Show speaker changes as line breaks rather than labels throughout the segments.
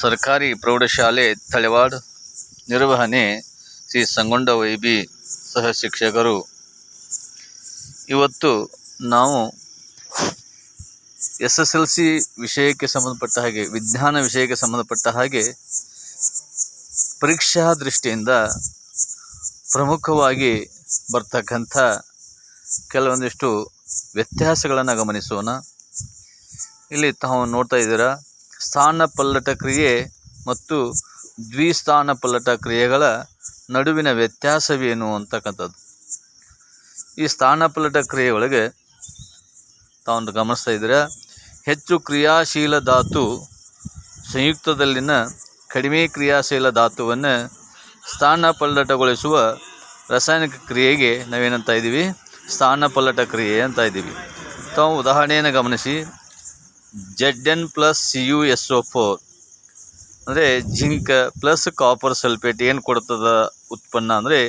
ಸರ್ಕಾರಿ ಪ್ರೌಢಶಾಲೆ ತಳೆವಾಡ್ ನಿರ್ವಹಣೆ ಶ್ರೀ ಸಂಗೊಂಡ ವೈಬಿ ಸಹ ಶಿಕ್ಷಕರು ಇವತ್ತು ನಾವು ಎಸ್ ಎಸ್ ಎಲ್ ಸಿ ವಿಷಯಕ್ಕೆ ಸಂಬಂಧಪಟ್ಟ ಹಾಗೆ, ವಿಜ್ಞಾನ ವಿಷಯಕ್ಕೆ ಸಂಬಂಧಪಟ್ಟ ಹಾಗೆ ಪರೀಕ್ಷಾ ದೃಷ್ಟಿಯಿಂದ ಪ್ರಮುಖವಾಗಿ ಬರ್ತಕ್ಕಂಥ ಕೆಲವೊಂದಿಷ್ಟು ವ್ಯತ್ಯಾಸಗಳನ್ನು ಗಮನಿಸೋಣ. ಇಲ್ಲಿ ತಾವು ನೋಡ್ತಾ ಇದ್ದೀರಾ, ಸ್ಥಾನ ಪಲ್ಲಟ ಕ್ರಿಯೆ ಮತ್ತು ದ್ವಿಸ್ಥಾನ ಪಲ್ಲಟ ಕ್ರಿಯೆಗಳ ನಡುವಿನ ವ್ಯತ್ಯಾಸವೇನು ಅಂತಕ್ಕಂಥದ್ದು. ಈ ಸ್ಥಾನ ಪಲ್ಲಟ ಕ್ರಿಯೆಯೊಳಗೆ ತಾವು ಗಮನಿಸ್ತಾ ಇದ್ದೀರಾ, ಹೆಚ್ಚು ಕ್ರಿಯಾಶೀಲ ಧಾತು ಸಂಯುಕ್ತದಲ್ಲಿನ ಕಡಿಮೆ ಕ್ರಿಯಾಶೀಲ ಧಾತುವನ್ನು ಸ್ಥಾನ ಪಲ್ಲಟಗೊಳಿಸುವ ರಾಸಾಯನಿಕ ಕ್ರಿಯೆಗೆ ನಾವೇನಂತ ಇದ್ದೀವಿ? ಸ್ಥಾನ ಪಲ್ಲಟ ಕ್ರಿಯೆ ಅಂತ ಇದ್ದೀವಿ. ತಾವು ಉದಾಹರಣೆಯನ್ನು ಗಮನಿಸಿ. Z N plus C U S O four ಅಂದರೆ ಜಿಂಕ್ ಪ್ಲಸ್ ಕಾಪರ್ ಸಲ್ಫೇಟ್ ಏನು ಕೊಡ್ತದ ಉತ್ಪನ್ನ ಅಂದರೆ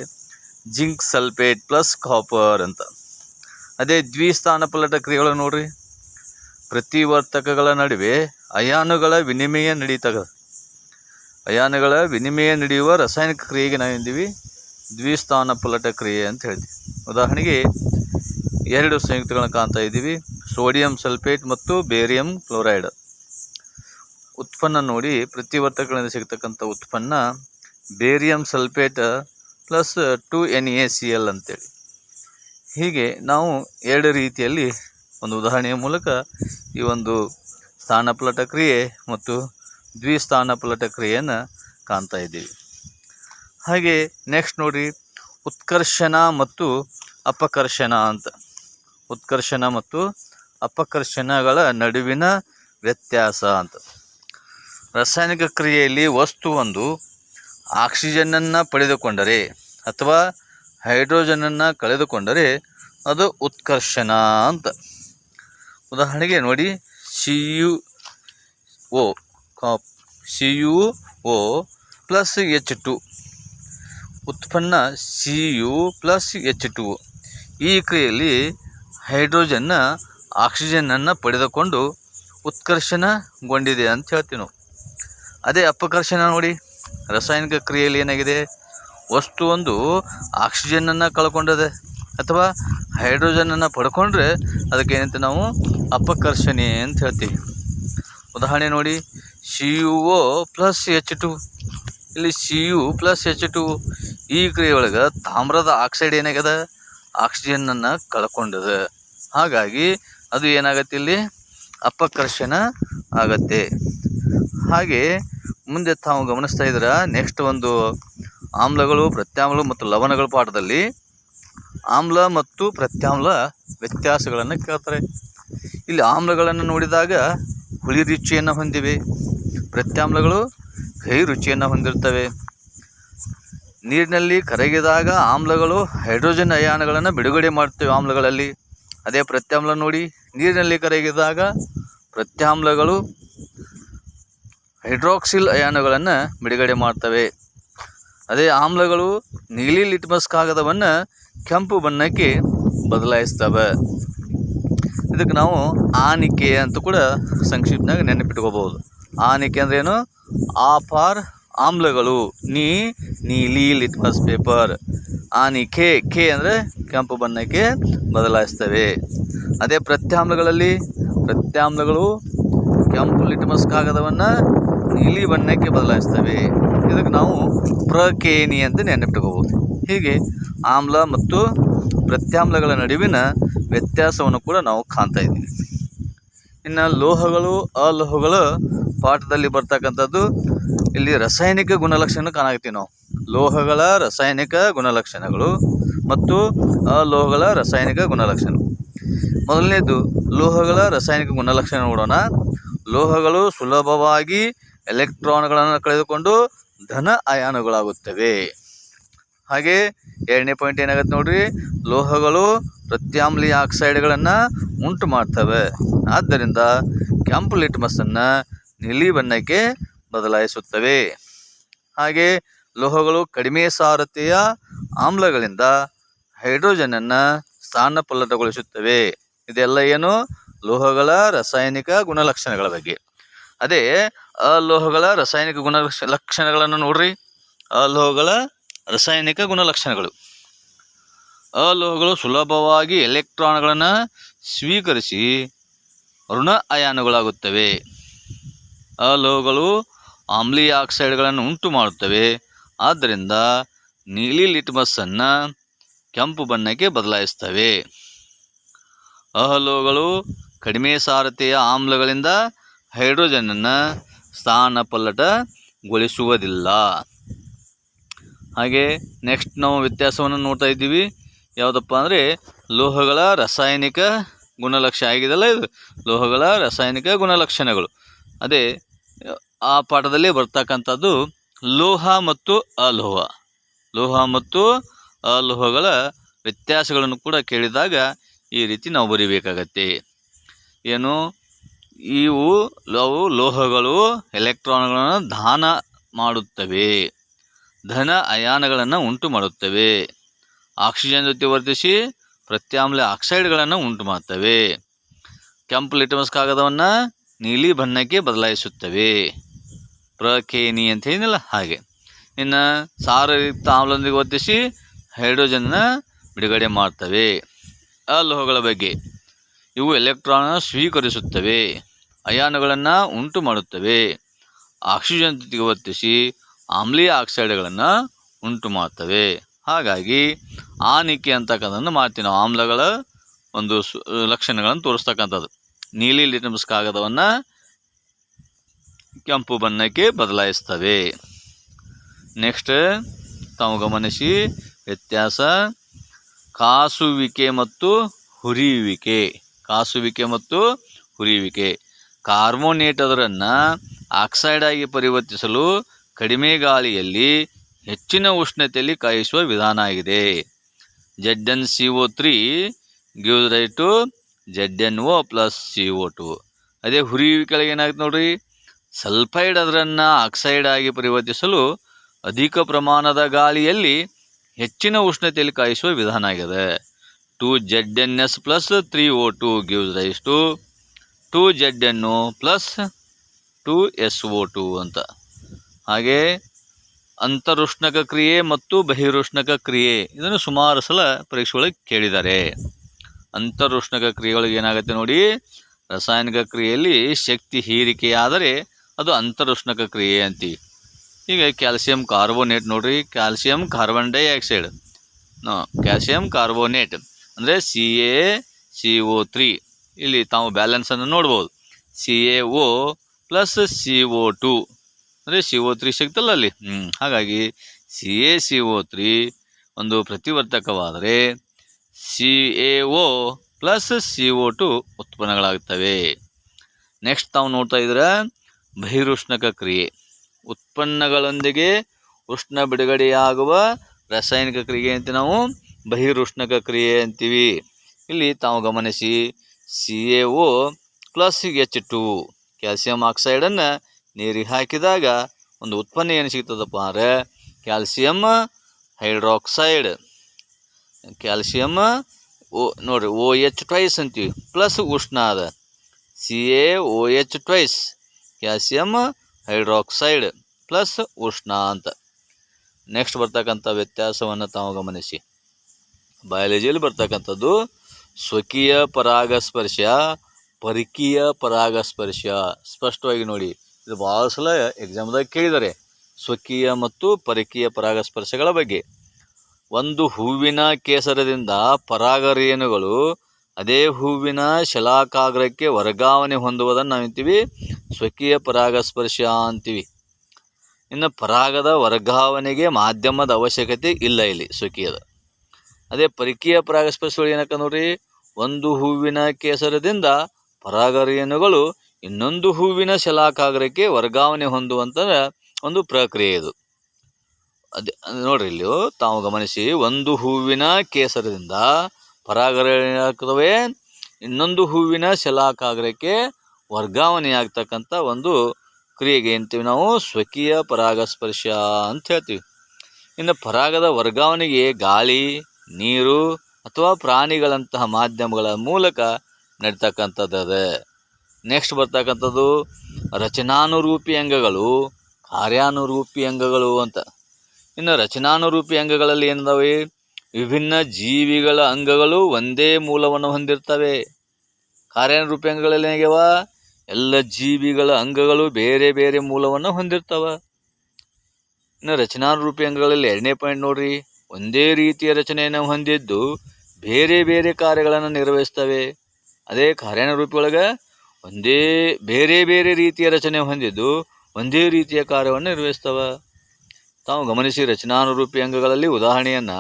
ಜಿಂಕ್ ಸಲ್ಫೇಟ್ ಪ್ಲಸ್ ಕಾಪರ್ ಅಂತ. ಅದೇ ದ್ವಿಸ್ಥಾನ ಪಲ್ಲಟ ಕ್ರಿಯೆಗಳು ನೋಡ್ರಿ. ಪ್ರತಿವರ್ತಕಗಳ ನಡುವೆ ಅಯಾನುಗಳ ವಿನಿಮಯ ನಡೀತದ. ಅಯಾನುಗಳ ವಿನಿಮಯ ನಡೆಯುವ ರಾಸಾಯನಿಕ ಕ್ರಿಯೆಗೆ ನಾವೇಂದೀವಿ ದ್ವಿಸ್ಥಾನ ಪಲಟ ಕ್ರಿಯೆ ಅಂತ ಹೇಳ್ತೀವಿ. ಉದಾಹರಣೆಗೆ ಎರಡು ಸಂಯುಕ್ತಗಳನ್ನ ಕಾಣ್ತಾ ಇದ್ದೀವಿ, ಸೋಡಿಯಂ ಸಲ್ಫೇಟ್ ಮತ್ತು ಬೇರಿಯಂ ಕ್ಲೋರೈಡ್. ಉತ್ಪನ್ನ ನೋಡಿ, ಪ್ರತಿವರ್ತಕಗಳಿಂದ ಸಿಗ್ತಕ್ಕಂಥ ಉತ್ಪನ್ನ barium sulphate plus two N A C L ಅಂತೇಳಿ. ಹೀಗೆ ನಾವು ಎರಡು ರೀತಿಯಲ್ಲಿ ಒಂದು ಉದಾಹರಣೆಯ ಮೂಲಕ ಈ ಒಂದು ಸ್ಥಾನಪಲಟ ಕ್ರಿಯೆ ಮತ್ತು ದ್ವಿಸ್ಥಾನಪಲಟ ಕ್ರಿಯೆಯನ್ನು ಕಾಣ್ತಾ ಇದ್ದೀವಿ. ಹಾಗೆ ನೆಕ್ಸ್ಟ್ ನೋಡಿ, ಉತ್ಕರ್ಷಣ ಮತ್ತು ಅಪಕರ್ಷಣ ಅಂತ. ಉತ್ಕರ್ಷಣ ಮತ್ತು ಅಪಕರ್ಷಣಗಳ ನಡುವಿನ ವ್ಯತ್ಯಾಸ ಅಂತ. ರಾಸಾಯನಿಕ ಕ್ರಿಯೆಯಲ್ಲಿ ವಸ್ತುವೊಂದು ಆಕ್ಸಿಜನನ್ನು ಪಡೆದುಕೊಂಡರೆ ಅಥವಾ ಹೈಡ್ರೋಜನನ್ನು ಕಳೆದುಕೊಂಡರೆ ಅದು ಉತ್ಕರ್ಷಣ ಅಂತ. ಉದಾಹರಣೆಗೆ ನೋಡಿ ಸಿ ಯು ಓ ಕಾಪ್ C U O plus H two ಉತ್ಪನ್ನ C U plus H two ಈ ಕ್ರಿಯೆಯಲ್ಲಿ ಹೈಡ್ರೋಜನ್ನ ಆಕ್ಸಿಜನನ್ನು ಪಡೆದುಕೊಂಡು ಉತ್ಕರ್ಷಣಗೊಂಡಿದೆ ಅಂತ ಹೇಳ್ತೀವಿ ನಾವು ಅದೇ ಅಪಕರ್ಷಣ ನೋಡಿ. ರಾಸಾಯನಿಕ ಕ್ರಿಯೆಯಲ್ಲಿ ಏನಾಗಿದೆ? ವಸ್ತು ಒಂದು ಆಕ್ಸಿಜನನ್ನು ಕಳ್ಕೊಂಡಿದೆ ಅಥವಾ ಹೈಡ್ರೋಜನನ್ನು ಪಡ್ಕೊಂಡ್ರೆ ಅದಕ್ಕೆ ಏನಂತ ನಾವು ಅಪಕರ್ಷಣೆ ಅಂತ ಹೇಳ್ತೀವಿ. ಉದಾಹರಣೆ ನೋಡಿ. C U O plus H two ಇಲ್ಲಿ C U plus H two ಈ ಕ್ರಿಯೆ ಒಳಗೆ ತಾಮ್ರದ ಆಕ್ಸೈಡ್ ಏನಾಗ್ಯದ? ಆಕ್ಸಿಜನನ್ನು ಕಳ್ಕೊಂಡದ. ಹಾಗಾಗಿ ಅದು ಏನಾಗತ್ತೆ ಇಲ್ಲಿ? ಅಪಕರ್ಷಣ ಆಗತ್ತೆ. ಹಾಗೆ ಮುಂದೆ ತಾವು ಗಮನಿಸ್ತಾ ಇದ್ದೀರ ನೆಕ್ಸ್ಟ್ ಒಂದು ಆಮ್ಲಗಳು, ಪ್ರತ್ಯಾಮ್ಲಗಳು ಮತ್ತು ಲವಣಗಳ ಪಾಠದಲ್ಲಿ ಆಮ್ಲ ಮತ್ತು ಪ್ರತ್ಯಾಮ್ಲ ವ್ಯತ್ಯಾಸಗಳನ್ನು ಕೇಳ್ತಾರೆ. ಇಲ್ಲಿ ಆಮ್ಲಗಳನ್ನು ನೋಡಿದಾಗ ಹುಳಿ ರುಚಿಯನ್ನು ಹೊಂದಿವೆ. ಪ್ರತ್ಯಾಮ್ಲಗಳು ಕೈ ರುಚಿಯನ್ನು ಹೊಂದಿರ್ತವೆ. ನೀರಿನಲ್ಲಿ ಕರಗಿದಾಗ ಆಮ್ಲಗಳು ಹೈಡ್ರೋಜನ್ ಅಯಾನುಗಳನ್ನು ಬಿಡುಗಡೆ ಮಾಡ್ತೇವೆ ಆಮ್ಲಗಳಲ್ಲಿ. ಅದೇ ಪ್ರತ್ಯಾಮ್ಲ ನೋಡಿ, ನೀರಿನಲ್ಲಿ ಕರಗಿದಾಗ ಪ್ರತ್ಯಾಮ್ಲಗಳು ಹೈಡ್ರಾಕ್ಸಿಲ್ ಅಯಾನುಗಳನ್ನು ಬಿಡುಗಡೆ ಮಾಡ್ತವೆ ಅದೇ ಆಮ್ಲಗಳು ನೀಲಿ ಲಿಟ್ಮಸ್ ಕಾಗದವನ್ನು ಕೆಂಪು ಬಣ್ಣಕ್ಕೆ ಬದಲಾಯಿಸ್ತವೆ ಇದಕ್ಕೆ ನಾವು ಆನಿಕೆ ಅಂತ ಕೂಡ ಸಂಕ್ಷಿಪ್ತನಾಗ ನೆನಪಿಟ್ಕೋಬೋದು ಆನಿಕೆ ಅಂದ್ರೇನು ಆ ಫಾರ್ ಆಮ್ಲಗಳು. ನೀ ನೀಲಿ ಲಿಟ್ಮಸ್ ಪೇಪರ್ ಆನಿ ಕೆ ಕೆ ಅಂದರೆ ಕೆಂಪು ಬಣ್ಣಕ್ಕೆ ಬದಲಾಯಿಸ್ತವೆ. ಅದೇ ಪ್ರತ್ಯಾಮ್ಲಗಳಲ್ಲಿ, ಪ್ರತ್ಯಾಮ್ಲಗಳು ಕೆಂಪು ಲಿಟ್ಮಸ್ ಕಾಗದವನ್ನು ನೀಲಿ ಬಣ್ಣಕ್ಕೆ ಬದಲಾಯಿಸ್ತವೆ. ಇದಕ್ಕೆ ನಾವು ಪ್ರಕೇನಿ ಅಂತ ನೆನಪಿಟ್ಕೋಬೋದು ಹೀಗೆ ಆಮ್ಲ ಮತ್ತು ಪ್ರತ್ಯಾಮ್ಲಗಳ ನಡುವಿನ ವ್ಯತ್ಯಾಸವನ್ನು ಕೂಡ ನಾವು ಕಾಣ್ತಾ ಇದ್ದೀವಿ. ಇನ್ನು ಲೋಹಗಳು, ಅಲೋಹಗಳು ಪಾಠದಲ್ಲಿ ಬರ್ತಕ್ಕಂಥದ್ದು ಇಲ್ಲಿ ರಾಸಾಯನಿಕ ಗುಣಲಕ್ಷಣ ಕಾಣಾಕತ್ತೀವಿ ನಾವು. ಲೋಹಗಳ ರಾಸಾಯನಿಕ ಗುಣಲಕ್ಷಣಗಳು ಮತ್ತು ಅಲೋಹಗಳ ರಾಸಾಯನಿಕ ಗುಣಲಕ್ಷಣ ಮೊದಲನೇದು, ಲೋಹಗಳ ರಾಸಾಯನಿಕ ಗುಣಲಕ್ಷಣ ನೋಡೋಣ. ಲೋಹಗಳು ಸುಲಭವಾಗಿ ಎಲೆಕ್ಟ್ರಾನ್ಗಳನ್ನು ಕಳೆದುಕೊಂಡು ಧನ ಅಯಾನುಗಳಾಗುತ್ತವೆ. ಹಾಗೆ ಎರಡನೇ ಪಾಯಿಂಟ್ ಏನಾಗುತ್ತೆ ನೋಡ್ರಿ? ಲೋಹಗಳು ಪ್ರತ್ಯಾಮ್ಲೀಯ ಆಕ್ಸೈಡ್ಗಳನ್ನು ಉಂಟು ಮಾಡ್ತವೆ ಆದ್ದರಿಂದ ಕೆಂಪು ಲಿಟ್ಮಸನ್ನು ನೀಲಿ ಬಣ್ಣಕ್ಕೆ ಬದಲಾಯಿಸುತ್ತವೆ. ಹಾಗೆ ಲೋಹಗಳು ಕಡಿಮೆ ಸಾರತೆಯ ಆಮ್ಲಗಳಿಂದ ಹೈಡ್ರೋಜನನ್ನು ಸ್ಥಾನಪಲ್ಲಟಗೊಳಿಸುತ್ತವೆ. ಇದೆಲ್ಲ ಏನು? ಲೋಹಗಳ ರಾಸಾಯನಿಕ ಗುಣಲಕ್ಷಣಗಳ ಬಗ್ಗೆ. ಅದೇ, ಅಲೋಹಗಳ ರಾಸಾಯನಿಕ ಗುಣ ಲಕ್ಷಣಗಳನ್ನು ನೋಡ್ರಿ. ಅಲೋಹಗಳ ರಾಸಾಯನಿಕ ಗುಣಲಕ್ಷಣಗಳು. ಅಲೋಹಗಳು ಸುಲಭವಾಗಿ ಎಲೆಕ್ಟ್ರಾನ್ಗಳನ್ನು ಸ್ವೀಕರಿಸಿ ಋಣ ಅಯಾನುಗಳಾಗುತ್ತವೆ ಅಲೋಹಗಳು ಆಮ್ಲೀಯ ಆಕ್ಸೈಡ್ಗಳನ್ನು ಉಂಟು ಮಾಡುತ್ತವೆ ಆದ್ದರಿಂದ ನೀಲಿ ಲಿಟ್ಮಸ್ಸನ್ನು ಕೆಂಪು ಬಣ್ಣಕ್ಕೆ ಬದಲಾಯಿಸ್ತವೆ ಅಹಲೋಗಳು ಕಡಿಮೆ ಸಾರತೆಯ ಆಮ್ಲಗಳಿಂದ ಹೈಡ್ರೋಜನನ್ನು ಸ್ಥಾನಪಲ್ಲಟಗೊಳಿಸುವುದಿಲ್ಲ. ಹಾಗೆ ನೆಕ್ಸ್ಟ್ ನಾವು ವ್ಯತ್ಯಾಸವನ್ನು ನೋಡ್ತಾ ಇದ್ದೀವಿ. ಯಾವುದಪ್ಪ ಅಂದರೆ ಲೋಹಗಳ ರಾಸಾಯನಿಕ ಗುಣಲಕ್ಷ ಆಗಿದೆಲ್ಲ ಇದು? ಲೋಹಗಳ ರಾಸಾಯನಿಕ ಗುಣಲಕ್ಷಣಗಳು. ಅದೇ ಆ ಪಾಠದಲ್ಲಿ ಬರ್ತಕ್ಕಂಥದ್ದು ಲೋಹ ಮತ್ತು ಅಲೋಹ. ಲೋಹ ಮತ್ತು ಅಲೋಹಗಳ ವ್ಯತ್ಯಾಸಗಳನ್ನು ಕೂಡ ಕೇಳಿದಾಗ ಈ ರೀತಿ ನಾವು ಬರಿಬೇಕಾಗತ್ತೆ. ಏನು? ಇವು ಅವು ಲೋಹಗಳು ಎಲೆಕ್ಟ್ರಾನ್ಗಳನ್ನು ದಾನ ಮಾಡುತ್ತವೆ. ಧನ ಅಯಾನಗಳನ್ನು ಉಂಟು ಮಾಡುತ್ತವೆ. ಆಕ್ಸಿಜನ್ ಜೊತೆ ವರ್ತಿಸಿ ಪ್ರತ್ಯಾಮ್ಲ ಆಕ್ಸೈಡ್ಗಳನ್ನು ಉಂಟು ಮಾಡುತ್ತವೆ. ಕೆಂಪು ಲಿಟಮಸ್ ಕಾಗದವನ್ನು ನೀಲಿ ಬಣ್ಣಕ್ಕೆ ಬದಲಾಯಿಸುತ್ತವೆ. ಪ್ರಕೇನಿ ಅಂತ ಏನಿಲ್ಲ ಹಾಗೆ. ಇನ್ನು ಸಾರಯುಕ್ತ ಆಮ್ಲದೊಂದಿಗೆ ಒತ್ತಿಸಿ ಹೈಡ್ರೋಜನ್ನ ಬಿಡುಗಡೆ ಮಾಡ್ತವೆ. ಅಲೋಹಗಳ ಬಗ್ಗೆ. ಇವು ಎಲೆಕ್ಟ್ರಾನ್ ಸ್ವೀಕರಿಸುತ್ತವೆ. ಅಯಾನುಗಳನ್ನು ಉಂಟು ಮಾಡುತ್ತವೆ. ಆಕ್ಸಿಜನ್ ಜೊತೆಗೆ ಒತ್ತಿಸಿ ಆಮ್ಲೀಯ ಆಕ್ಸೈಡ್ಗಳನ್ನು ಉಂಟು ಮಾಡ್ತವೆ. ಹಾಗಾಗಿ ಆನಿಕೆ ಅಂತಕ್ಕಂಥದ್ದು ಮಾಡ್ತೀವಿ ನಾವು ಆಮ್ಲಗಳ ಒಂದು ಲಕ್ಷಣಗಳನ್ನು ತೋರಿಸ್ತಕ್ಕಂಥದ್ದು. ನೀಲಿ ಲಿಟಮಸ್ ಕಾಗದವನ್ನು ಕೆಂಪು ಬಣ್ಣಕ್ಕೆ ಬದಲಾಯಿಸ್ತವೆ ನೆಕ್ಸ್ಟ್ ತಾವು ಗಮನಿಸಿ ವ್ಯತ್ಯಾಸ. ಕಾಸುವಿಕೆ ಮತ್ತು ಹುರಿಯುವಿಕೆ. ಕಾಸುವಿಕೆ ಮತ್ತು ಹುರಿಯುವಿಕೆ. ಕಾರ್ಬೋನೇಟ್ ಅದರನ್ನು ಆಕ್ಸೈಡ್ ಆಗಿ ಪರಿವರ್ತಿಸಲು ಕಡಿಮೆ ಗಾಳಿಯಲ್ಲಿ ಹೆಚ್ಚಿನ ಉಷ್ಣತೆಯಲ್ಲಿ ಕಾಯಿಸುವ ವಿಧಾನ ಆಗಿದೆ. Z N C O three gives right to Z N O plus C O two ಅದೇ ಹುರಿಯುವಿಕೆಗಳಿಗೆ ಏನಾಗುತ್ತೆ ನೋಡ್ರಿ? ಸಲ್ಫೈಡ್ ಅದರನ್ನು ಆಕ್ಸೈಡ್ ಆಗಿ ಪರಿವರ್ತಿಸಲು ಅಧಿಕ ಪ್ರಮಾಣದ ಗಾಳಿಯಲ್ಲಿ ಹೆಚ್ಚಿನ ಉಷ್ಣತೆಯಲ್ಲಿ ಕಾಯಿಸುವ ವಿಧಾನ ಆಗಿದೆ. Two Z N S plus three O two gives rise to two Z N O plus two S O two ಅಂತ. ಹಾಗೆ ಅಂತರುಷ್ಣಕ ಕ್ರಿಯೆ ಮತ್ತು ಬಹಿರುಷ್ಣಕ ಕ್ರಿಯೆ ಇದನ್ನು ಸುಮಾರು ಸಲ ಪರೀಕ್ಷೆಗಳಿಗೆ ಕೇಳಿದ್ದಾರೆ. ಅಂತರುಷ್ಣಕ ಕ್ರಿಯೆಗಳಿಗೆ ಏನಾಗುತ್ತೆ ನೋಡಿ, ರಾಸಾಯನಿಕ ಕ್ರಿಯೆಯಲ್ಲಿ ಶಕ್ತಿ ಹೀರಿಕೆಯಾದರೆ ಅದು ಅಂತರುಷ್ಣಕ ಕ್ರಿಯೆ ಅಂತೀವಿ ಈಗ ಕ್ಯಾಲ್ಸಿಯಂ ಕಾರ್ಬೋನೇಟ್ ನೋಡ್ರಿ, calcium carbon dioxide calcium carbonate ಅಂದರೆ C A C O three. ಇಲ್ಲಿ ತಾವು ಬ್ಯಾಲೆನ್ಸನ್ನು ನೋಡ್ಬೋದು. C A O plus C O two. ಅಂದರೆ ಸಿ ಒ ತ್ರೀ ಸಿಗ್ತಲ್ಲ ಅಲ್ಲಿ. ಹಾಗಾಗಿ C A C O three ಒಂದು ಪ್ರತಿವರ್ತಕವಾದರೆ C A O plus C O two ಉತ್ಪನ್ನಗಳಾಗ್ತವೆ. Next ತಾವು ನೋಡ್ತಾ ಇದ್ರೆ ಬಹಿರುಷ್ಣಕ ಕ್ರಿಯೆ. ಉತ್ಪನ್ನಗಳೊಂದಿಗೆ ಉಷ್ಣ ಬಿಡುಗಡೆಯಾಗುವ ರಾಸಾಯನಿಕ ಕ್ರಿಯೆ ಅಂತ ನಾವು ಬಹಿರುಷ್ಣಕ ಕ್ರಿಯೆ ಅಂತೀವಿ. ಇಲ್ಲಿ ತಾವು ಗಮನಿಸಿ C A O plus H two calcium ಆಕ್ಸೈಡನ್ನು ನೀರಿಗೆ ಹಾಕಿದಾಗ ಒಂದು ಉತ್ಪನ್ನ ಏನು ಸಿಗ್ತದಪ್ಪ ಅಂದರೆ ಕ್ಯಾಲ್ಸಿಯಂ ಹೈಡ್ರಾಕ್ಸೈಡ್. ಕ್ಯಾಲ್ಸಿಯಂ ಓ, ನೋಡಿರಿ ಓ ಎಚ್ ಟ್ವೈಸ್ ಅಂತೀವಿ, ಪ್ಲಸ್ ಉಷ್ಣ ಅದ. C A O H twice. Calcium hydroxide plus ಉಷ್ಣ ಅಂತ ನೆಕ್ಸ್ಟ್ ಬರ್ತಕ್ಕಂಥ ವ್ಯತ್ಯಾಸವನ್ನು ತಾವು ಗಮನಿಸಿ. ಬಯಾಲಜಿಯಲ್ಲಿ ಬರ್ತಕ್ಕಂಥದ್ದು ಸ್ವಕೀಯ ಪರಾಗಸ್ಪರ್ಶ, ಪರಕೀಯ ಪರಾಗಸ್ಪರ್ಶ. ಸ್ಪಷ್ಟವಾಗಿ ನೋಡಿ, ಇದು ಭಾಳ ಸಲ ಎಕ್ಸಾಮ್ದಾಗ ಕೇಳಿದ್ದಾರೆ ಸ್ವಕೀಯ ಮತ್ತು ಪರಕೀಯ ಪರಾಗಸ್ಪರ್ಶಗಳ ಬಗ್ಗೆ. ಒಂದು ಹೂವಿನ ಕೇಸರದಿಂದ ಪರಾಗರೇಣುಗಳು ಅದೇ ಹೂವಿನ ಶಲಾಕಾಗ್ರಕ್ಕೆ ವರ್ಗಾವಣೆ ಹೊಂದುವುದನ್ನು ನಾವಂತೀವಿ. ಸ್ವಕೀಯ ಪರಾಗಸ್ಪರ್ಶ ಅಂತೀವಿ. ಇನ್ನು ಪರಾಗದ ವರ್ಗಾವಣೆಗೆ ಮಾಧ್ಯಮದ ಅವಶ್ಯಕತೆ ಇಲ್ಲ ಇಲ್ಲಿ ಸ್ವಕೀಯದ. ಅದೇ ಪರಿಕೀಯ ಪರಾಗಸ್ಪರ್ಶಗಳು ಏನಕ್ಕ ನೋಡ್ರಿ? ಒಂದು ಹೂವಿನ ಕೇಸರದಿಂದ ಪರಾಗರೇಣುಗಳು ಇನ್ನೊಂದು ಹೂವಿನ ಶಲಾಕಾಗ್ರಕ್ಕೆ ವರ್ಗಾವಣೆ ಹೊಂದುವಂಥ ಒಂದು ಪ್ರಕ್ರಿಯೆ ಇದು. ಅದೇ ನೋಡ್ರಿ ಇಲ್ಲಿ ತಾವು ಗಮನಿಸಿ ಒಂದು ಹೂವಿನ ಕೇಸರದಿಂದ ಪರಾಗರೇಣುವೆ ಇನ್ನೊಂದು ಹೂವಿನ ಶಲಾಕಾಗ್ರಕ್ಕೆ ವರ್ಗಾವಣೆ ಆಗ್ತಕ್ಕಂಥ ಒಂದು ಕ್ರಿಯೆಗೆ ಅಂತೀವಿ ನಾವು, ಸ್ವಕೀಯ ಪರಾಗಸ್ಪರ್ಶ ಅಂತ ಹೇಳ್ತೀವಿ. ಇನ್ನು ಪರಾಗದ ವರ್ಗಾವಣೆಗೆ ಗಾಳಿ, ನೀರು ಅಥವಾ ಪ್ರಾಣಿಗಳಂತಹ ಮಾಧ್ಯಮಗಳ ಮೂಲಕ ನಡೀತಕ್ಕಂಥದ್ದು. ಅದ ನೆಕ್ಸ್ಟ್ ಬರ್ತಕ್ಕಂಥದ್ದು ರಚನಾನುರೂಪಿ ಅಂಗಗಳು, ಕಾರ್ಯಾನುರೂಪಿ ಅಂಗಗಳು ಅಂತ. ಇನ್ನು ರಚನಾನುರೂಪಿ ಅಂಗಗಳಲ್ಲಿ ಏನಿದಾವೆ? ವಿಭಿನ್ನ ಜೀವಿಗಳ ಅಂಗಗಳು ಒಂದೇ ಮೂಲವನ್ನು ಹೊಂದಿರ್ತವೆ. ಕಾರ್ಯಾನುರೂಪಿ ಅಂಗಗಳಲ್ಲಿ ಹೇಗ್ಯಾವ ಎಲ್ಲ ಜೀವಿಗಳ ಅಂಗಗಳು ಬೇರೆ ಬೇರೆ ಮೂಲವನ್ನು ಹೊಂದಿರ್ತವೆ. ಇನ್ನು ರಚನಾನುರೂಪಿ ಅಂಗಗಳಲ್ಲಿ ಎರಡನೇ ಪಾಯಿಂಟ್ ನೋಡ್ರಿ. ಒಂದೇ ರೀತಿಯ ರಚನೆಯನ್ನು ಹೊಂದಿದ್ದು ಬೇರೆ ಬೇರೆ ಕಾರ್ಯಗಳನ್ನು ನಿರ್ವಹಿಸ್ತವೆ. ಅದೇ ಕಾರ್ಯಾನುರೂಪಿ ಒಳಗೆ ಒಂದೇ ಬೇರೆ ಬೇರೆ ರೀತಿಯ ರಚನೆ ಹೊಂದಿದ್ದು ಒಂದೇ ರೀತಿಯ ಕಾರ್ಯವನ್ನು ನಿರ್ವಹಿಸ್ತವ. ತಾವು ಗಮನಿಸಿ ರಚನಾನುರೂಪಿ ಅಂಗಗಳಲ್ಲಿ ಉದಾಹರಣೆಯನ್ನು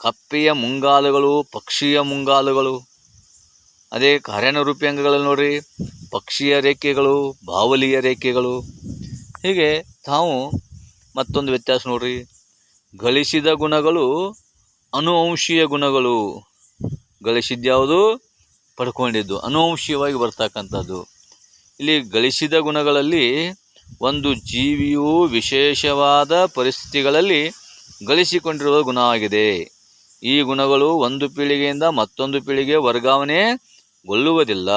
ಕಪ್ಪೆಯ ಮುಂಗಾಲುಗಳು, ಪಕ್ಷಿಯ ಮುಂಗಾಲುಗಳು. ಅದೇ ಕಾರ್ಯಾನುರೂಪಿ ಅಂಗಗಳಲ್ಲಿ ನೋಡ್ರಿ, ಪಕ್ಷಿಯ ರೇಖೆಗಳು, ಬಾವಲಿಯ ರೇಖೆಗಳು. ಹೀಗೆ ತಾವು ಮತ್ತೊಂದು ವ್ಯತ್ಯಾಸ ನೋಡ್ರಿ, ಗಳಿಸಿದ ಗುಣಗಳು ಅನುವಂಶೀಯ ಗುಣಗಳು. ಗಳಿಸಿದ್ಯಾವುದು ಪಡ್ಕೊಂಡಿದ್ದು. ಅನುವಂಶೀಯವಾಗಿ ಬರ್ತಕ್ಕಂಥದ್ದು. ಇಲ್ಲಿ ಗಳಿಸಿದ ಗುಣಗಳಲ್ಲಿ ಒಂದು ಜೀವಿಯು ವಿಶೇಷವಾದ ಪರಿಸ್ಥಿತಿಗಳಲ್ಲಿ ಗಳಿಸಿಕೊಂಡಿರುವ ಗುಣ ಆಗಿದೆ. ಈ ಗುಣಗಳು ಒಂದು ಪೀಳಿಗೆಯಿಂದ ಮತ್ತೊಂದು ಪೀಳಿಗೆ ವರ್ಗಾವಣೆಗೊಳ್ಳುವುದಿಲ್ಲ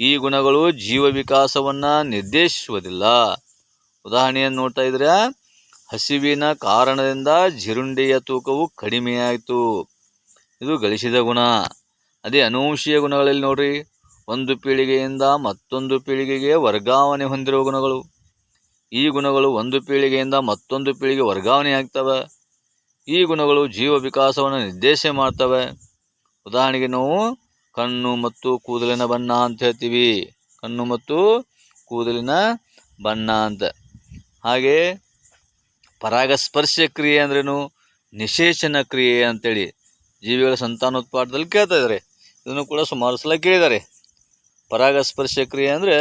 ಈ ಗುಣಗಳು ಜೀವ ವಿಕಾಸವನ್ನು ನಿರ್ದೇಶಿಸುವುದಿಲ್ಲ. ಉದಾಹರಣೆಯನ್ನು ನೋಡ್ತಾ ಇದ್ರೆ, ಹಸಿವಿನ ಕಾರಣದಿಂದ ಜಿರುಂಡೆಯ ತೂಕವು ಕಡಿಮೆಯಾಯಿತು. ಇದು ಗಳಿಸಿದ ಗುಣ. ಅದೇ ಅನುವಂಶೀಯ ಗುಣಗಳಲ್ಲಿ ನೋಡ್ರಿ, ಒಂದು ಪೀಳಿಗೆಯಿಂದ ಮತ್ತೊಂದು ಪೀಳಿಗೆಗೆ ವರ್ಗಾವಣೆ ಹೊಂದಿರುವ ಗುಣಗಳು. ಈ ಗುಣಗಳು ಒಂದು ಪೀಳಿಗೆಯಿಂದ ಮತ್ತೊಂದು ಪೀಳಿಗೆ ವರ್ಗಾವಣೆ ಆಗ್ತವೆ. ಈ ಗುಣಗಳು ಜೀವ ವಿಕಾಸವನ್ನು ನಿರ್ದೇಶ ಮಾಡ್ತವೆ. ಉದಾಹರಣೆಗೆ ನಾವು ಕಣ್ಣು ಮತ್ತು ಕೂದಲಿನ ಬಣ್ಣ ಅಂತ ಹೇಳ್ತೀವಿ. ಕಣ್ಣು ಮತ್ತು ಕೂದಲಿನ ಬಣ್ಣ ಅಂತ. ಹಾಗೆ ಪರಾಗಸ್ಪರ್ಶ ಕ್ರಿಯೆ ಅಂದ್ರೇನು? ನಿಷೇಚನ ಕ್ರಿಯೆ ಅಂತೇಳಿ ಜೀವಿಗಳ ಸಂತಾನೋತ್ಪಾದದಲ್ಲಿ ಕೇಳ್ತಾ ಇದ್ದಾರೆ. ಇದನ್ನು ಕೂಡ ಸುಮಾರು ಸಲ ಕೇಳಿದ್ದಾರೆ. ಪರಾಗಸ್ಪರ್ಶ ಕ್ರಿಯೆ ಅಂದರೆ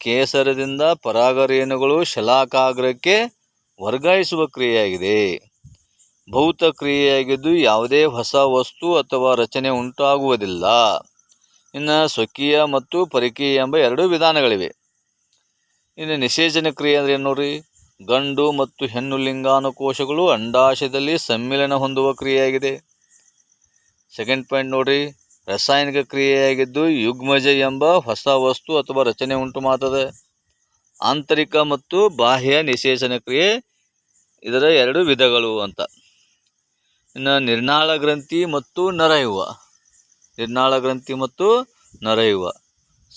ಕೇಸರದಿಂದ ಪರಾಗರೇಣುಗಳು ಶಲಾಕಾಗ್ರಕ್ಕೆ ವರ್ಗಾಯಿಸುವ ಕ್ರಿಯೆಯಾಗಿದೆ. ಭೌತ ಕ್ರಿಯೆಯಾಗಿದ್ದು ಯಾವುದೇ ಹೊಸ ವಸ್ತು ಅಥವಾ ರಚನೆ ಉಂಟಾಗುವುದಿಲ್ಲ. ಇನ್ನು ಸ್ವಕೀಯ ಮತ್ತು ಪರಕೀಯ ಎಂಬ ಎರಡು ವಿಧಾನಗಳಿವೆ. ಇನ್ನು ನಿಷೇಚನ ಕ್ರಿಯೆ ಅಂದರೆ ಏನು ನೋಡ್ರಿ? ಗಂಡು ಮತ್ತು ಹೆಣ್ಣು ಲಿಂಗಾನುಕೋಶಗಳು ಅಂಡಾಶಯದಲ್ಲಿ ಸಮ್ಮಿಲನ ಹೊಂದುವ ಕ್ರಿಯೆಯಾಗಿದೆ. ಸೆಕೆಂಡ್ ಪಾಯಿಂಟ್ ನೋಡ್ರಿ, ರಾಸಾಯನಿಕ ಕ್ರಿಯೆಯಾಗಿದ್ದು ಯುಗ್ಮಜ ಎಂಬ ಹೊಸ ವಸ್ತು ಅಥವಾ ರಚನೆ ಉಂಟು ಮಾಡ್ತದೆ. ಆಂತರಿಕ ಮತ್ತು ಬಾಹ್ಯ ನಿಷೇಚನ ಕ್ರಿಯೆ ಇದರ ಎರಡು ವಿಧಗಳು ಅಂತ. ಇನ್ನು ನಿರ್ನಾಳ ಗ್ರಂಥಿ ಮತ್ತು ನರಯುವ ನಿರ್ನಾಳ ಗ್ರಂಥಿ ಮತ್ತು ನರಯುವ.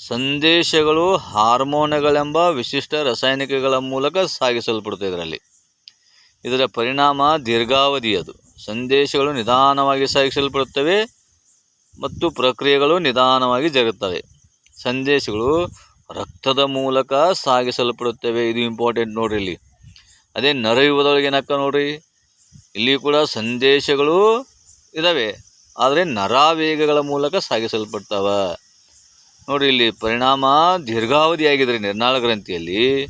ಸಂದೇಶಗಳು ಹಾರ್ಮೋನುಗಳೆಂಬ ವಿಶಿಷ್ಟ ರಾಸಾಯನಿಕಗಳ ಮೂಲಕ ಸಾಗಿಸಲ್ಪಡುತ್ತೆ ಇದರಲ್ಲಿ. ಇದರ ಪರಿಣಾಮ ದೀರ್ಘಾವಧಿಯದು ಸಂದೇಶಗಳು ನಿಧಾನವಾಗಿ ಸಾಗಿಸಲ್ಪಡುತ್ತವೆ ಮತ್ತು ಪ್ರಕ್ರಿಯೆಗಳು ನಿಧಾನವಾಗಿ ಜರುಗುತ್ತವೆ. ಸಂದೇಶಗಳು ರಕ್ತದ ಮೂಲಕ ಸಾಗಿಸಲ್ಪಡುತ್ತವೆ. ಇದು ಇಂಪಾರ್ಟೆಂಟ್ ನೋಡ್ರಿ ಇಲ್ಲಿ. ಅದೇ ನರಯುವುದೊಳಗೆ ಏನಕ್ಕ ನೋಡ್ರಿ. ಇಲ್ಲಿ ಕೂಡ ಸಂದೇಶಗಳು ಇದ್ದಾವೆ ಆದರೆ ನರಾವೇಗಗಳ ಮೂಲಕ ಸಾಗಿಸಲ್ಪಡ್ತಾವ. ನೋಡಿ ಇಲ್ಲಿ ಪರಿಣಾಮ ದೀರ್ಘಾವಧಿ ಆಗಿದ್ರೆ ನಿರ್ನಾಳ ಗ್ರಂಥಿಯಲ್ಲಿ.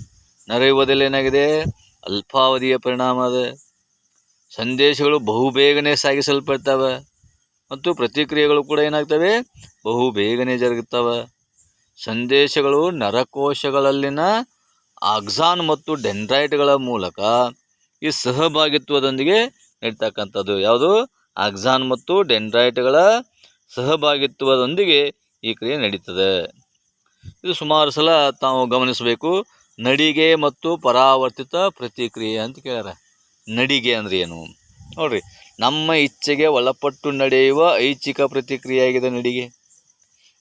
ನರಯುವದಲ್ಲಿ ಏನಾಗಿದೆ? ಅಲ್ಪಾವಧಿಯ ಪರಿಣಾಮ ಅದ. ಸಂದೇಶಗಳು ಬಹುಬೇಗನೆ ಸಾಗಿಸಲ್ಪಡ್ತವೆ. ಮತ್ತು ಪ್ರತಿಕ್ರಿಯೆಗಳು ಕೂಡ ಏನಾಗ್ತವೆ? ಬಹು ಬೇಗನೆ ಜರುಗುತ್ತವೆ. ಸಂದೇಶಗಳು ನರಕೋಶಗಳಲ್ಲಿನ ಆಕ್ಸಾನ್ ಮತ್ತು ಡೆಂಡ್ರೈಟ್ಗಳ ಮೂಲಕ ಈ ಸಹಭಾಗಿತ್ವದೊಂದಿಗೆ ನಡೀತಕ್ಕಂಥದ್ದು. ಯಾವುದು? ಆಕ್ಸಾನ್ ಮತ್ತು ಡೆಂಡ್ರೈಟ್ಗಳ ಸಹಭಾಗಿತ್ವದೊಂದಿಗೆ ಈ ಕ್ರಿಯೆ ನಡೀತದೆ. ಇದು ಸುಮಾರು ಸಲ ತಾವು ಗಮನಿಸಬೇಕು. ನಡಿಗೆ ಮತ್ತು ಪರಾವರ್ತಿತ ಪ್ರತಿಕ್ರಿಯೆ ಅಂತ ಕೇಳ್ಯಾರ. ನಡಿಗೆ ಅಂದರೆ ಏನು? ನೋಡ್ರಿ, ನಮ್ಮ ಇಚ್ಛೆಗೆ ಒಳಪಟ್ಟು ನಡೆಯುವ ಐಚ್ಛಿಕ ಪ್ರತಿಕ್ರಿಯೆಯಾಗಿದೆ ನಡಿಗೆ.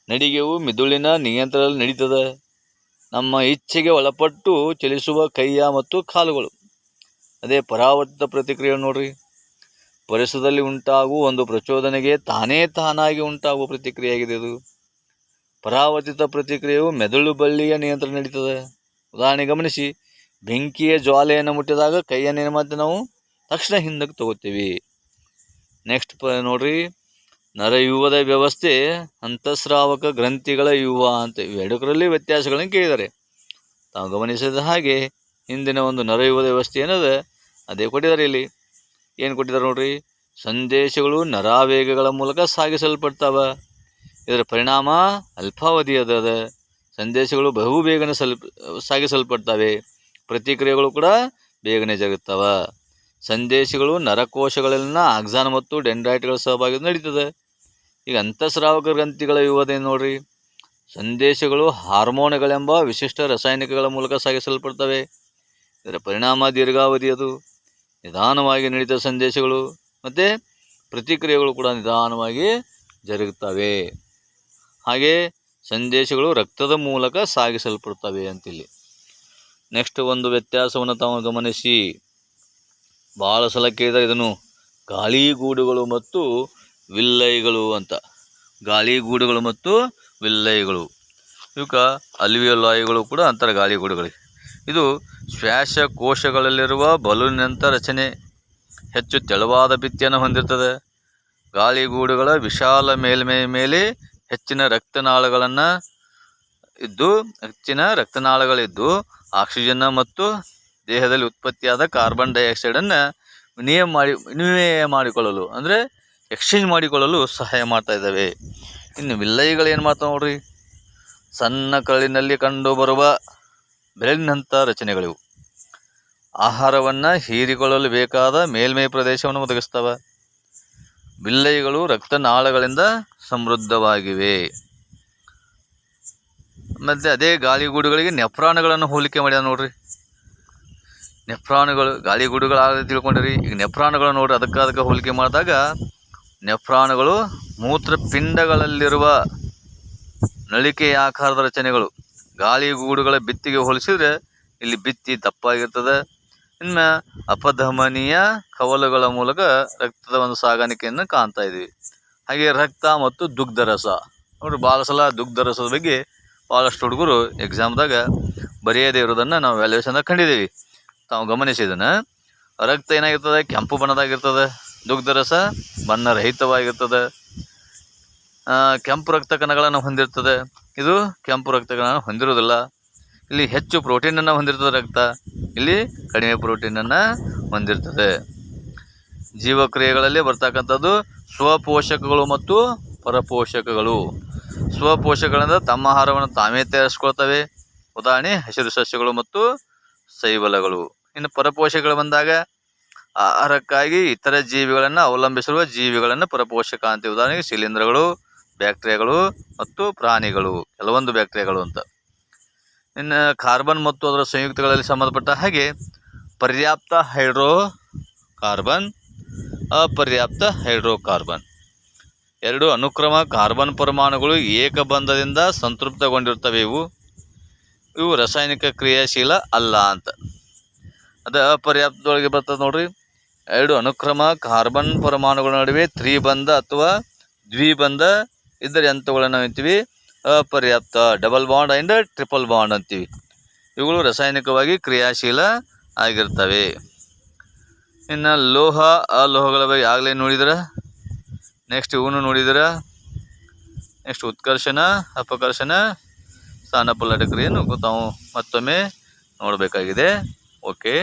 ನಡಿಗೆಯು ಮಿದುಳಿನ ನಿಯಂತ್ರಣದಲ್ಲಿ ನಡೀತದೆ. ನಮ್ಮ ಇಚ್ಛೆಗೆ ಒಳಪಟ್ಟು ಚಲಿಸುವ ಕೈಯ ಮತ್ತು ಕಾಲುಗಳು. ಅದೇ ಪರಾವರ್ತಿತ ಪ್ರತಿಕ್ರಿಯೆ ನೋಡ್ರಿ. ಪರಿಸರದಲ್ಲಿ ಉಂಟಾಗುವ ಒಂದು ಪ್ರಚೋದನೆಗೆ ತಾನೇ ತಾನಾಗಿ ಉಂಟಾಗುವ ಪ್ರತಿಕ್ರಿಯೆಯಾಗಿದೆ ಇದು. ಪರಾವರ್ತಿತ ಪ್ರತಿಕ್ರಿಯೆಯು ಮೆದುಳು ಬಳ್ಳಿಯ ನಿಯಂತ್ರಣ ನಡೀತದೆ. ಉದಾಹರಣೆ ಗಮನಿಸಿ, ಬೆಂಕಿಯ ಜ್ವಾಲೆಯನ್ನು ಮುಟ್ಟಿದಾಗ ಕೈಯನ್ನು ಏನು ನಾವು? ತಕ್ಷಣ ಹಿಂದಕ್ಕೆ ತಗೋತೀವಿ. ನೆಕ್ಸ್ಟ್ ಪ ನೋಡ್ರಿ. ನರಯುವದ ವ್ಯವಸ್ಥೆ, ಅಂತಸ್ರಾವಕ ಗ್ರಂಥಿಗಳ ಯುವ ಅಂತ ಎಡಕರಲ್ಲಿ ವ್ಯತ್ಯಾಸಗಳನ್ನು ಕೇಳಿದ್ದಾರೆ. ತಾವು ಗಮನಿಸಿದ ಹಾಗೆ ಹಿಂದಿನ ಒಂದು ನರಯುವದ ವ್ಯವಸ್ಥೆ ಏನದ? ಅದೇ ಕೊಟ್ಟಿದ್ದಾರೆ ಇಲ್ಲಿ. ಏನು ಕೊಟ್ಟಿದ್ದಾರೆ ನೋಡ್ರಿ? ಸಂದೇಶಗಳು ನರಾವೇಗಗಳ ಮೂಲಕ ಸಾಗಿಸಲ್ಪಡ್ತಾವ. ಇದರ ಪರಿಣಾಮ ಅಲ್ಪಾವಧಿಯದ ಸಂದೇಶಗಳು ಬಹು ಬೇಗನೆ ಸಲ್ಪ, ಸಾಗಿಸಲ್ಪಡ್ತವೆ. ಪ್ರತಿಕ್ರಿಯೆಗಳು ಕೂಡ ಬೇಗನೆ ಜರುಗುತ್ತವೆ ಸಂದೇಶಗಳು ನರಕೋಶಗಳಲ್ಲಿನ ಆಕ್ಸಾನ್ ಮತ್ತು ಡೆಂಡ್ರೈಟ್ಗಳ ಸಹಭಾಗಿ ನಡೀತದೆ. ಈಗ ಅಂತಸ್ರಾವಕ ಗ್ರಂಥಿಗಳ ಯುವದೇನು ನೋಡ್ರಿ. ಸಂದೇಶಗಳು ಹಾರ್ಮೋನ್ಗಳೆಂಬ ವಿಶಿಷ್ಟ ರಾಸಾಯನಿಕಗಳ ಮೂಲಕ ಸಾಗಿಸಲ್ಪಡ್ತವೆ. ಇದರ ಪರಿಣಾಮ ದೀರ್ಘಾವಧಿಯದು. ನಿಧಾನವಾಗಿ ನಡೀತ ಸಂದೇಶಗಳು, ಮತ್ತು ಪ್ರತಿಕ್ರಿಯೆಗಳು ಕೂಡ ನಿಧಾನವಾಗಿ ಜರುಗುತ್ತವೆ. ಹಾಗೆ ಸಂದೇಶಗಳು ರಕ್ತದ ಮೂಲಕ ಸಾಗಿಸಲ್ಪಡ್ತವೆ ಅಂತಿಲ್ಲಿ. ನೆಕ್ಸ್ಟ್ ಒಂದು ವ್ಯತ್ಯಾಸವನ್ನು ತಾವು ಗಮನಿಸಿ. ಭಾಳ ಸಲ ಇದನ್ನು ಗಾಳಿಗೂಡುಗಳು ಮತ್ತು ವಿಲ್ಲೈಗಳು ಅಂತ. ಗಾಳಿಗೂಡುಗಳು ಮತ್ತು ವಿಲ್ಲೈಗಳು. ಇವಕ್ಕೆ ಅಲ್ವಿಯೋಲಾಯಿಗಳು ಕೂಡ ಅಂತಾರೆ ಗಾಳಿಗೂಡುಗಳಿಗೆ. ಇದು ಶ್ವಾಸಕೋಶಗಳಲ್ಲಿರುವ ಬಲೂನಿನಂಥ ರಚನೆ. ಹೆಚ್ಚು ತೆಳುವಾದ ಭಿತ್ತಿಯನ್ನು ಹೊಂದಿರ್ತದೆ ಗಾಳಿಗೂಡುಗಳ ವಿಶಾಲ ಮೇಲ್ಮೈ ಮೇಲೆ ಹೆಚ್ಚಿನ ರಕ್ತನಾಳಗಳನ್ನು ಇದ್ದು, ಹೆಚ್ಚಿನ ರಕ್ತನಾಳಗಳಿದ್ದು, ಆಕ್ಸಿಜನ್ ಮತ್ತು ದೇಹದಲ್ಲಿ ಉತ್ಪತ್ತಿಯಾದ ಕಾರ್ಬನ್ ಡೈಆಕ್ಸೈಡನ್ನು ವಿನಿಮಯ ಮಾಡಿ, ವಿನಿಮಯ ಮಾಡಿಕೊಳ್ಳಲು, ಅಂದರೆ ಎಕ್ಸ್ಚೇಂಜ್ ಮಾಡಿಕೊಳ್ಳಲು ಸಹಾಯ ಮಾಡ್ತಾ ಇದ್ದಾವೆ. ಇನ್ನು ವಿಲ್ಲೈಗಳು ಏನು ಮಾಡ್ತಾವೆ ನೋಡ್ರಿ? ಸಣ್ಣ ಕರಳಿನಲ್ಲಿ ಕಂಡುಬರುವ ಬೆರಳಿನಂಥ ರಚನೆಗಳಿವು. ಆಹಾರವನ್ನು ಹೀರಿಕೊಳ್ಳಲು ಬೇಕಾದ ಮೇಲ್ಮೈ ಪ್ರದೇಶವನ್ನು ಒದಗಿಸ್ತವೆ ಬಿಲ್ಲೈಗಳು ರಕ್ತನಾಳಗಳಿಂದ ಸಮೃದ್ಧವಾಗಿವೆ. ಮತ್ತು ಅದೇ ಗಾಳಿಗೂಡುಗಳಿಗೆ ನೆಫ್ರಾನ್ಗಳನ್ನು ಹೋಲಿಕೆ ಮಾಡ್ಯಾರ ನೋಡ್ರಿ. ನೆಫ್ರಾನುಗಳು ಗಾಳಿಗೂಡುಗಳು ತಿಳ್ಕೊಂಡಿರಿ. ಈಗ ನೆಫ್ರಾನುಗಳು ನೋಡ್ರಿ, ಅದಕ್ಕೆ ಅದಕ್ಕೆ ಹೋಲಿಕೆ ಮಾಡಿದಾಗ ನೆಫ್ರಾಣುಗಳು ಮೂತ್ರಪಿಂಡಗಳಲ್ಲಿರುವ ನಳಿಕೆಯ ಆಕಾರದ ರಚನೆಗಳು. ಗಾಳಿಗೂಡುಗಳ ಬಿತ್ತಿಗೆ ಹೋಲಿಸಿದರೆ ಇಲ್ಲಿ ಬಿತ್ತಿ ದಪ್ಪಾಗಿರ್ತದೆ ಇನ್ನು ಅಪಧಮನೀಯ ಕವಲುಗಳ ಮೂಲಕ ರಕ್ತದ ಒಂದು ಸಾಗಾಣಿಕೆಯನ್ನು ಕಾಣ್ತಾ ಇದ್ದೀವಿ ಹಾಗೆ ರಕ್ತ ಮತ್ತು ದುಗ್ಧರಸ. ನೋಡ್ರಿ ಭಾಳ ಸಲ ದುಗ್ಧರಸದ ಬಗ್ಗೆ ಭಾಳಷ್ಟು ಹುಡುಗರು ಎಕ್ಸಾಮ್ದಾಗ ಬರೆಯದೇ ಇರೋದನ್ನು ನಾವು ವ್ಯಾಲ್ಯೂಷನ್ದಾಗ ಕಂಡಿದ್ದೀವಿ. ತಾವು ಗಮನಿಸಿದನ ರಕ್ತ ಏನಾಗಿರ್ತದೆ? ಕೆಂಪು ಬಣ್ಣದಾಗಿರ್ತದೆ. ದುಗ್ಧರಸ ಬಣ್ಣರಹಿತವಾಗಿರ್ತದೆ ಕೆಂಪು ರಕ್ತ ಕಣಗಳನ್ನು ಹೊಂದಿರ್ತದೆ. ಇದು ಕೆಂಪು ರಕ್ತ ಹೊಂದಿರುವುದಿಲ್ಲ ಇಲ್ಲಿ ಹೆಚ್ಚು ಪ್ರೋಟೀನನ್ನು ಹೊಂದಿರ್ತದೆ ರಕ್ತ. ಇಲ್ಲಿ ಕಡಿಮೆ ಪ್ರೋಟೀನನ್ನು ಹೊಂದಿರ್ತದೆ. ಜೀವಕ್ರಿಯೆಗಳಲ್ಲಿ ಬರ್ತಕ್ಕಂಥದ್ದು ಸ್ವಪೋಷಕಗಳು ಮತ್ತು ಪರಪೋಷಕಗಳು. ಸ್ವಪೋಷಕಗಳಿಂದ ತಮ್ಮ ಆಹಾರವನ್ನು ತಾವೇ ತಯಾರಿಸ್ಕೊಳ್ತವೆ. ಉದಾಹರಣೆ, ಹಸಿರು ಸಸ್ಯಗಳು ಮತ್ತು ಸೈಬಲಗಳು. ಇನ್ನು ಪರಪೋಷಕಗಳು ಬಂದಾಗ ಆಹಾರಕ್ಕಾಗಿ ಇತರ ಜೀವಿಗಳನ್ನು ಅವಲಂಬಿಸಿರುವ ಜೀವಿಗಳನ್ನು ಪರಪೋಷಕ ಅಂತೀವಿ ಉದಾಹರಣೆಗೆ ಶಿಲೀಂಧ್ರಗಳು ಬ್ಯಾಕ್ಟೀರಿಯಾಗಳು ಮತ್ತು ಪ್ರಾಣಿಗಳು, ಕೆಲವೊಂದು ಬ್ಯಾಕ್ಟೀರಿಯಾಗಳು ಅಂತ. ಇನ್ನು ಕಾರ್ಬನ್ ಮತ್ತು ಅದರ ಸಂಯುಕ್ತಗಳಲ್ಲಿ ಸಂಬಂಧಪಟ್ಟ ಹಾಗೆ ಪರ್ಯಾಪ್ತ ಹೈಡ್ರೋ ಕಾರ್ಬನ್ ಅಪರ್ಯಾಪ್ತ ಹೈಡ್ರೋಕಾರ್ಬನ್. ಎರಡು ಅನುಕ್ರಮ ಕಾರ್ಬನ್ ಪರಮಾಣುಗಳು ಏಕಬಂಧದಿಂದ ಸಂತೃಪ್ತಗೊಂಡಿರ್ತವೆ ಇವು ಇವು ರಾಸಾಯನಿಕ ಕ್ರಿಯಾಶೀಲ ಅಲ್ಲ ಅಂತ. ಅದು ಅಪರ್ಯಾಪ್ತದೊಳಗೆ ಬರ್ತದೆ ನೋಡ್ರಿ. ಎರಡು ಅನುಕ್ರಮ ಕಾರ್ಬನ್ ಪರಮಾಣುಗಳ ನಡುವೆ ತ್ರಿಬಂಧ ಅಥವಾ ದ್ವಿಬಂಧ ಇದರ ಯಂತ್ರಗಳನ್ನು ಅಂತೀವಿ ಅಪರ್ಯಾಪ್ತ double bond and triple bond ಅಂತೀವಿ. ಇವುಗಳು ರಾಸಾಯನಿಕವಾಗಿ ಕ್ರಿಯಾಶೀಲ ಆಗಿರ್ತವೆ. ಇನ್ನು ಲೋಹ, ಆ ಲೋಹಗಳ ಬಗ್ಗೆ ಆಗಲೇ ನೋಡಿದ್ರ? ನೆಕ್ಸ್ಟ್ ಇವನು ನೋಡಿದ್ರ? ನೆಕ್ಸ್ಟ್ ಉತ್ಕರ್ಷಣ, ಅಪಕರ್ಷಣ ಸ್ಥಾನ ಪಲ್ಲಟಕ್ರಿಯನ್ನು ತಾವು ಮತ್ತೊಮ್ಮೆ ನೋಡಬೇಕಾಗಿದೆ. ಓಕೆ